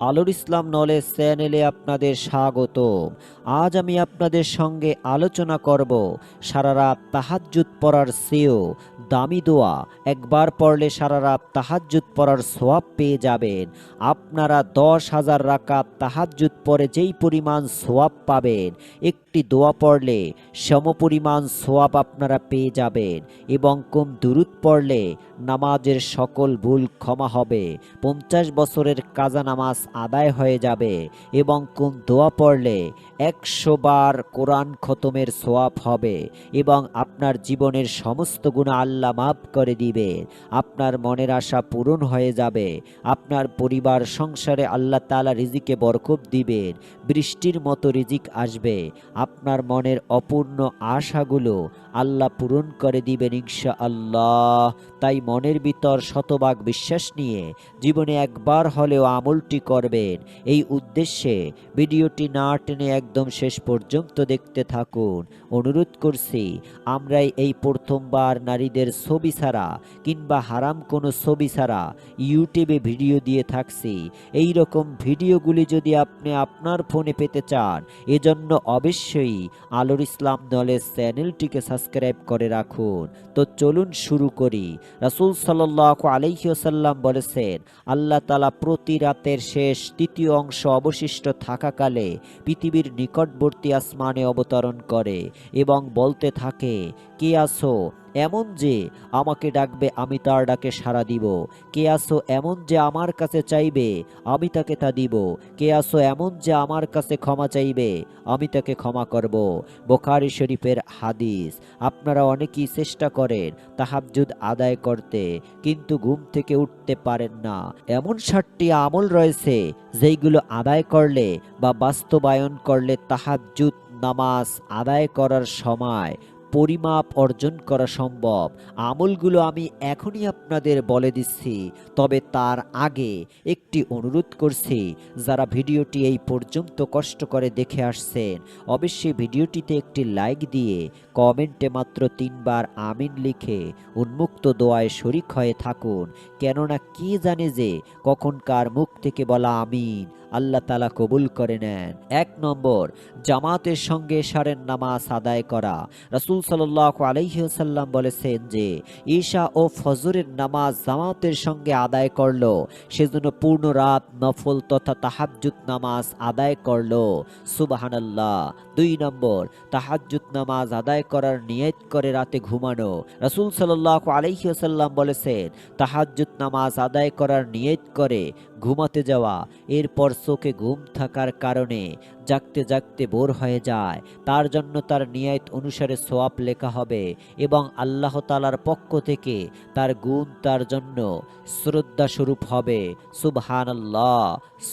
আলোর ইসলাম নলেজ চ্যানেলে আপনাদের স্বাগত আজ আমি আপনাদের সঙ্গে আলোচনা করব সারা রাত পড়ার সেও দামি দোয়া। একবার পড়লে সারা রাত পড়ার সোয়াব পেয়ে যাবেন। আপনারা দশ হাজার রাকাত তাহাজ্জুদ পরে যেই পরিমাণ সোয়াব পাবেন, একটি দোয়া পড়লে সমপরিমাণ সোয়াব আপনারা পেয়ে যাবেন এবং কম দুরুদ পড়লে নামাজের সকল ভুল ক্ষমা হবে। পঞ্চাশ বছরের কাজা নামাজ আদায় হয়ে যাবে এবং কোন দোয়া পড়লে একশো বার কোরআন খতমের সোয়াব হবে এবং আপনার জীবনের সমস্ত গুণ আল্লাহ মাফ করে দিবে। আপনার মনের আশা পূরণ হয়ে যাবে। আপনার পরিবার, সংসারে আল্লাহ তালা রিজিকে বরকত দিবেন। বৃষ্টির মতো রিজিক আসবে। আপনার মনের অপূর্ণ আশাগুলো আল্লাহ পূরণ করে দিবেন ইনশা আল্লাহ তাই মনের ভিতর শতভাগ বিশ্বাস নিয়ে জীবনে একবার হলেও আমলটি করবেন। এই উদ্দেশ্যে ভিডিওটি না টেনে একদম শেষ পর্যন্ত দেখতে থাকুন। অনুরোধ করছি, আমরাই এই প্রথমবার নারীদের ছবি ছাড়া কিংবা হারাম কোনো ছবি ছাড়া ইউটিউবে ভিডিও দিয়ে থাকছি। এই রকম ভিডিওগুলি যদি আপনি আপনার ফোনে পেতে চান, এজন্য অবশ্যই আলোর ইসলাম দলের চ্যানেলটিকে সাবস্ক্রাইব করে রাখুন। তো চলুন শুরু করি। রাসুল সাল্লাহ আলহিউসাল্লাম বলেছেন, আল্লাহ তালা প্রতি রাতের শেষ তৃতীয় অংশ অবশিষ্ট থাকাকালে পৃথিবীর নিকটবর্তী আসমানে অবতরণ করে এবং বলতে থাকে কে আসো এমন যে, আমাকে ডাকবে, আমি তার ডাকে সাড়া দিব। কে আসো এমন যে আমার কাছে চাইবে, আমি তাকে তা দিব। কে আসো এমন যে আমার কাছে ক্ষমা চাইবে, আমি তাকে ক্ষমা করব। বোখারি শরীফের হাদিস, আপনারা অনেকেই চেষ্টা করেন তাহাজ্জুদ আদায় করতে, কিন্তু ঘুম থেকে উঠতে পারেন না। এমন ষাটটি আমল রয়েছে, যেইগুলো আদায় করলে বা বাস্তবায়ন করলে তাহাজ্জুদ নামাজ আদায় করার সময় পরিমাপ অর্জন করা সম্ভব। আমলগুলো আমি এখনই আপনাদের বলে দিচ্ছি, তবে তার আগে একটি অনুরোধ করছি, যারা ভিডিওটি এই পর্যন্ত কষ্ট করে দেখে আসছেন, অবশ্যই ভিডিওটিতে একটি লাইক দিয়ে কমেন্টে মাত্র তিনবার আমিন লিখে উন্মুক্ত দোয়ায় শরিক হয়ে থাকুন, কেননা কে জানে যে কখনকার মুখ থেকে বলা আমিন আল্লাহ তালা কবুল করে নেন। এক নম্বর, জামাতের সঙ্গে সারের নামাজ আদায় করা। রাসুল সাল্লাহ আলহিহসাল্লাম বলেছেন যে, ঈশা ও ফজরের নামাজ জামাতের সঙ্গে আদায় করল, সেজন্য পূর্ণ রাত নফল তথা তাহাজ্জুদ নামাজ আদায় করল। সুবাহানাল্লাহ। দুই নম্বর, তাহাজ্জুদ নামাজ আদায় করার নিয়ত করে রাতে ঘুমানো। রসুল সাল্লাহ আলহিহসাল্লাম বলেছেন, তাহাজ্জুদ নামাজ আদায় করার নিয়ত করে ঘুমাতে যাওয়া এরপর চোখে ঘুম থাকার কারণে জাগতে জাগতে বোর হয়ে যায়। তার জন্য তার নিয়ত অনুসারে সোয়াব লেখা হবে এবং আল্লাহ তালার পক্ষ থেকে তার গুণ তার জন্য শ্রদ্ধা স্বরূপ হবে। সুবহানাল্লাহ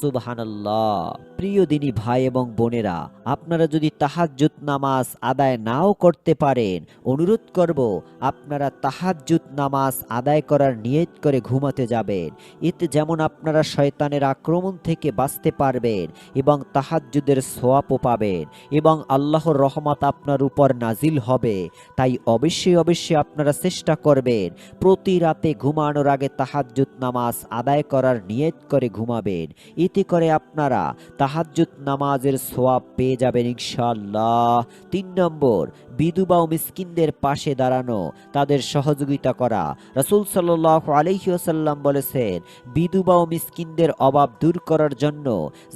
সুবহানাল্লাহ। প্রিয় দিনী ভাই এবং বোনেরা, আপনারা যদি তাহাজ্জুদ নামাজ আদায় নাও করতে পারেন, অনুরোধ করব আপনারা তাহাজ্জুদ নামাজ আদায় করার নিয়ত করে ঘুমাতে যাবেন। এতে যেমন আপনারা শয়তানের আক্রমণ থেকে বাঁচতে পারবেন এবং তাহাজ্জুদের সোয়াবও পাবেন এবং আল্লাহর রহমত আপনার উপর নাজিল হবে। তাই অবশ্যই অবশ্যই আপনারা চেষ্টা করবেন প্রতি রাতে ঘুমানোর আগে তাহাজ্জুদ নামাজ আদায় করার নিয়ত করে ঘুমাবেন। এতে করে আপনারা তাহাজ্জুদ নামাজের সোয়াব পেয়ে যাবেন ইনশাল্লাহ তিন নম্বর বিধবা ও মিসকিনদের পাশে দাঁড়ানো, তাদের সহযোগিতা করা। রাসুল সাল্লাহ আলহিউসাল্লাম বলেছেন, বিধবা ও মিসকিনদের অভাব দূর করার জন্য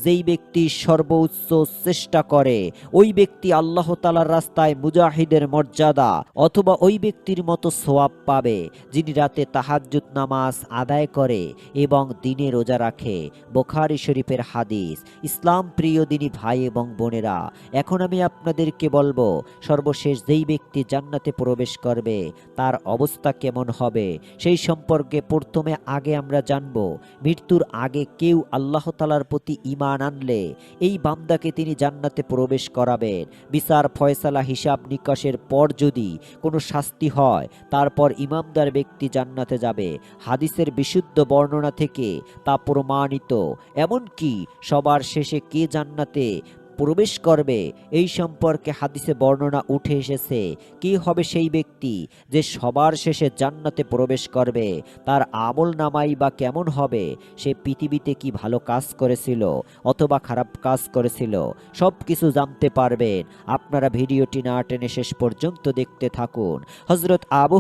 যেই ব্যক্তি সর্বোচ্চ চেষ্টা করে, ওই ব্যক্তি আল্লাহ তালার রাস্তায় মুজাহিদের মর্যাদা অথবা ওই ব্যক্তির মতো সোয়াব পাবে, যিনি রাতে তাহাজ্জুদ নামাজ আদায় করে এবং দিনে রোজা রাখে। বোখারি শরীফের হাদিস, ইসলাম প্রিয় দিনী ভাই এবং বোনেরা, এখন আমি আপনাদেরকে বলব, সর্বশেষ যেই ব্যক্তি জান্নাতে প্রবেশ করবে, তার অবস্থা কেমন হবে, সেই সম্পর্কে প্রথমে আগে আমরা জানব। মৃত্যুর আগে কেউ আল্লাহ তালার প্রতি ইমান আনলে এই বান্দাকে তিনি জান্নাতে প্রবেশ করাবেন। বিচার, ফয়সালা, হিসাব নিকাশের পর যদি কোনো শাস্তি হয়, তারপর ইমামদার ব্যক্তি জান্নাতে যাবে। হাদিসের বিশুদ্ধ বর্ণনা থেকে তা প্রমাণিত। এমনকি সবার শেষে কে জান্নাতে প্রবেশ করবে। এই সম্পর্কে হাদিসে বর্ণনা উঠে এসেছে, কি হবে সেই ব্যক্তি যে সবার শেষে জান্নাতে প্রবেশ করবে? তার আমল নামাই বা কেমন হবে? সে পৃথিবীতে কি ভালো কাজ করেছিল অথবা খারাপ কাজ করেছিল? সব কিছু জানতে পারবেন। আপনারা ভিডিওটি না টেনে শেষ পর্যন্ত দেখতে থাকুন। হজরত আবু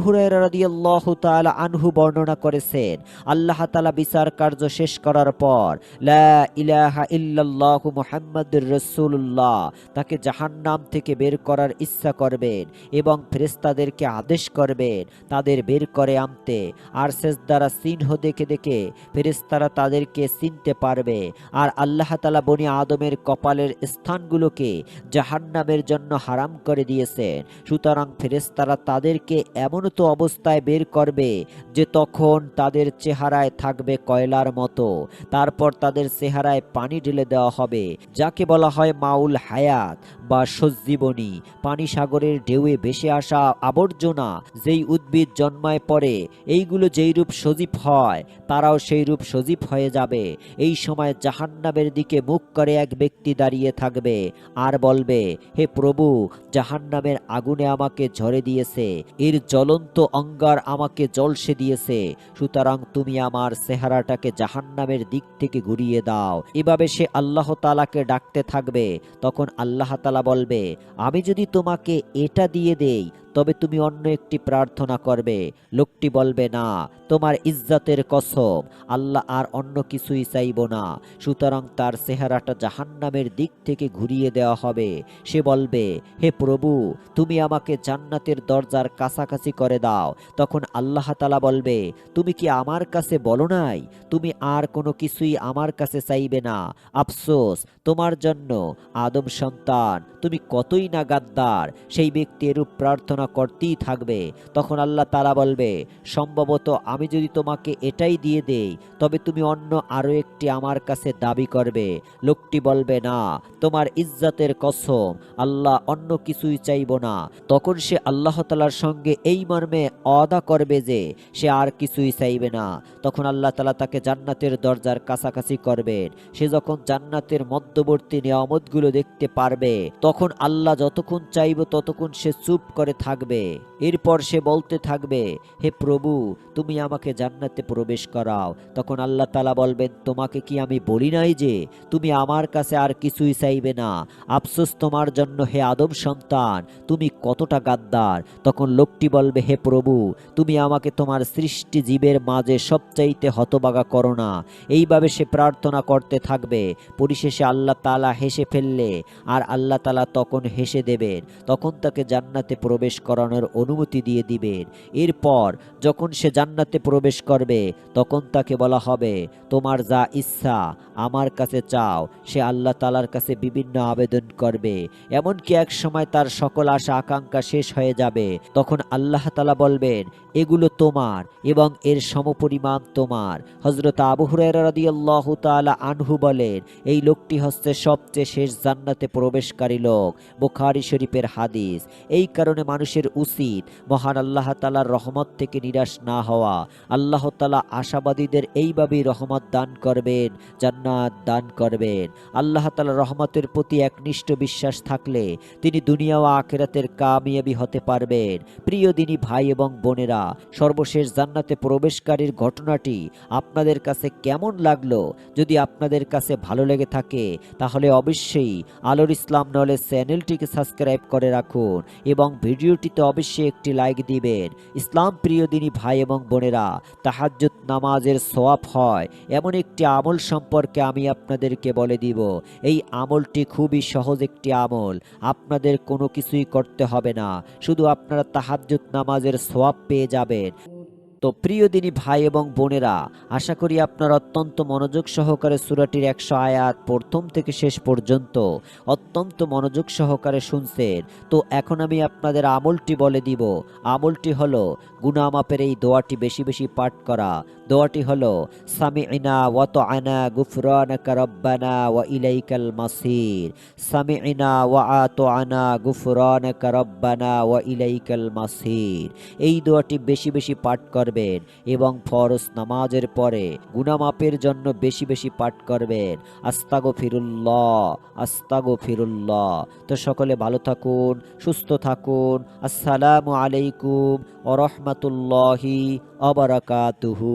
আনহু বর্ণনা করেছেন, আল্লাহ তাআলা বিচার কার্য শেষ করার পর, লা ইলাহা ইল্লাল্লাহু মুহাম্মাদুর রাসূলুল্লাহ, তাকে জাহান্নাম থেকে বের করার ইচ্ছা করবেন এবং ফেরেশতাদেরকে আদেশ করবেন তাদের বের করে আনতে। আর দ্বারা চিহ্ন দেখে দেখে ফেরেশতারা তাদেরকে চিনতে পারবে। আর আল্লাহ তালা বনি আদমের কপালের স্থানগুলোকে জাহান্নামের জন্য হারাম করে দিয়েছেন। সুতরাং ফেরেশতারা তাদেরকে এমন তো অবস্থায় বের করবে যে তখন তাদের চেহারায় থাকবে কয়লার মতো। তারপর তাদের চেহারায় পানি ঢেলে দেওয়া হবে, যাকে বলা হয় মাউল হায়াত বা সজ্জীবনী পানি সাগরের ঢেউয়ে ভেসে আসা আবর্জনা যেই উদ্ভিদ জন্মায় পরে, এইগুলো যেই রূপ সজীব হয়, তারাও সেই রূপ সজীব হয়ে যাবে। এই সময় জাহান্নামের দিকে মুখ করে এক ব্যক্তি দাঁড়িয়ে থাকবে আর বলবে, হে প্রভু, জাহান্নামের আগুনে আমাকে ঝরে দিয়েছে, এর জ্বলন্ত অঙ্গার আমাকে জলসে দিয়েছে, সুতরাং তুমি আমার চেহারাটাকে জাহান্নামের দিক থেকে ঘুরিয়ে দাও। এভাবে সে আল্লাহ তালাকে ডাকতে থাকবে। তখন আল্লাহ তালা বলবে আমি যদি তোমাকে এটা দিয়ে দেই তবে তুমি অন্য একটি প্রার্থনা করবে। লোকটি বলবে, না, তোমার ইজ্জাতের কসম, আল্লাহ আর অন্য কিছুই চাইব না। সুতরাং তার চেহারাটা জাহান্নামের দিক থেকে ঘুরিয়ে দেওয়া হবে। সে বলবে, হে প্রভু, তুমি আমাকে জান্নাতের দরজার কাছাকাছি করে দাও। তখন আল্লাহ তালা বলবে, তুমি কি আমার কাছে বলো নাই? তুমি আর কোনো কিছুই আমার কাছে চাইবে না। আফসোস, তোমার জন্য আদম সন্তান, তুমি কতই না গাদ্দার। সেই ব্যক্তি এরূপ প্রার্থনা করতেই থাকবে। তখন আল্লাহ তালা বলবে, সম্ভবত আমি যদি তোমাকে এটাই দিয়ে দেই, তবে তুমি অন্য আরও একটি আমার কাছে দাবি করবে। লোকটি বলবে, না, তোমার ইজ্জাতের কসম, আল্লাহ অন্য কিছুই চাইব না। তখন সে আল্লাহ তালার সঙ্গে এই মর্মে অদা করবে যে, সে আর কিছুই চাইবে না। তখন আল্লাহ তালা তাকে জান্নাতের দরজার কাছাকাছি করবেন। সে যখন জান্নাতের মধ্যবর্তী নিয়ামতগুলো দেখতে পারবে, তখন আল্লাহ যতক্ষণ চাইব ততক্ষণ সে চুপ করে থাকবে। এরপর সে বলতে থাকবে, হে প্রভু, তুমি আমাকে জান্নাতে প্রবেশ করাও। তখন আল্লাহ তালা বলবেন, তোমাকে কি আমি বলি নাই যে, তুমি আমার কাছে আর কিছুই চাইবে না। আফসোস তোমার জন্য, হে আদম সন্তান, তুমি কতটা গাদ্দার। তখন লোকটি বলবে, হে প্রভু, তুমি আমাকে তোমার সৃষ্টি জীবের মাঝে সবচাইতে হতবাগা করো না। এইভাবে সে প্রার্থনা করতে থাকবে। পরিশেষে আল্লাহ তালা হেসে ফেললে, আর আল্লাহ তালা তখন হেসে দেবেন। তখন তাকে জান্নাতে প্রবেশ করানোর অনুমতি দিয়ে দিবেন। এরপর যখন সে জান্নাতে প্রবেশ করবে, তখন তাকে বলা হবে, তোমার যা ইচ্ছা, আমার কাছে চাও। সে আল্লাহ তালার কাছে বিভিন্ন আবেদন করবে। এমনকি এক সময় তার সকল আশা, আকাঙ্ক্ষা শেষ হয়ে যাবে। তখন আল্লাহ তালা বলবেন, এগুলো তোমার এবং এর সমপরিমাণ তোমার। হজরত আবু হুরাইরাদিয়াল্লাহ তাআলা আনহু বলেন, এই লোকটি হচ্ছে সবচেয়ে শেষ জান্নাতে প্রবেশকারী লোক। বুখারী শরীফের হাদিস। এই কারণে মানুষের উচিত। মহান আল্লাহ তালার রহমত থেকে নিরাশ না হওয়া। আল্লাহ তালা আশাবাদীদের এইভাবেই রহমত দান করবেন, জান্নাত দান করবেন। আল্লাহ তালা রহমতের প্রতি একনিষ্ঠ বিশ্বাস থাকলে তিনি দুনিয়া ও আখেরাতের কামিয়াবি হতে পারবেন। প্রিয় দিনী ভাই এবং বোনেরা, সর্বশেষ জান্নাতে প্রবেশকারীর ঘটনাটি আপনাদের কাছে কেমন লাগল? যদি আপনাদের কাছে ভালো লেগে থাকে, তাহলে অবশ্যই আলোর ইসলাম নলেজ চ্যানেলটিকে সাবস্ক্রাইব করে রাখুন এবং ভিডিওটিতে অবশ্যই একটি লাইক দিবেন। ইসলাম প্রিয় দিনী ভাই এবং বোনেরা, তাহাজ্জুদ নামাজের সোয়াব হয়। এমন একটি আমল সম্পর্কে আমি আপনাদেরকে বলে দিব। এই আমলটি খুবই সহজ একটি আমল। আপনাদের কোনো কিছুই করতে হবে না। শুধু আপনারা তাহাজ্জুদ নামাজের সোয়াব পেয়ে যাবেন। তো প্রিয় দিনী ভাই এবং বোনেরা, আশা করি আপনারা অত্যন্ত মনোযোগ সহকারে সুরাটির একশো আয়াত প্রথম থেকে শেষ পর্যন্ত অত্যন্ত মনোযোগ সহকারে শুনছেন। তো এখন আমি আপনাদের আমলটি বলে দিব। আমলটি হলো গুনামাপের এই দোয়াটি বেশি বেশি পাঠ করা। দোয়াটি হলো, সামি'না ওয়া তা'না গুফরানাকা রব্বানা ওয়া ইলাইকাল মাসির। সামি'না ওয়া আতা'না গুফরানাকা রব্বানা ওয়া ইলাইকাল মাসির। এই দোয়াটি বেশি বেশি পাঠ করবেন এবং ফরজ নামাজের পরে গুনামাপের জন্য বেশি বেশি পাঠ করবেন। আস্তাগো ফিরুল্লাহ আস্তাগো ফিরুল্লাহ তো সকলে ভালো থাকুন, সুস্থ থাকুন। আসসালামু আলাইকুম ওরহমতুল্লাহি অবরাকাতুহু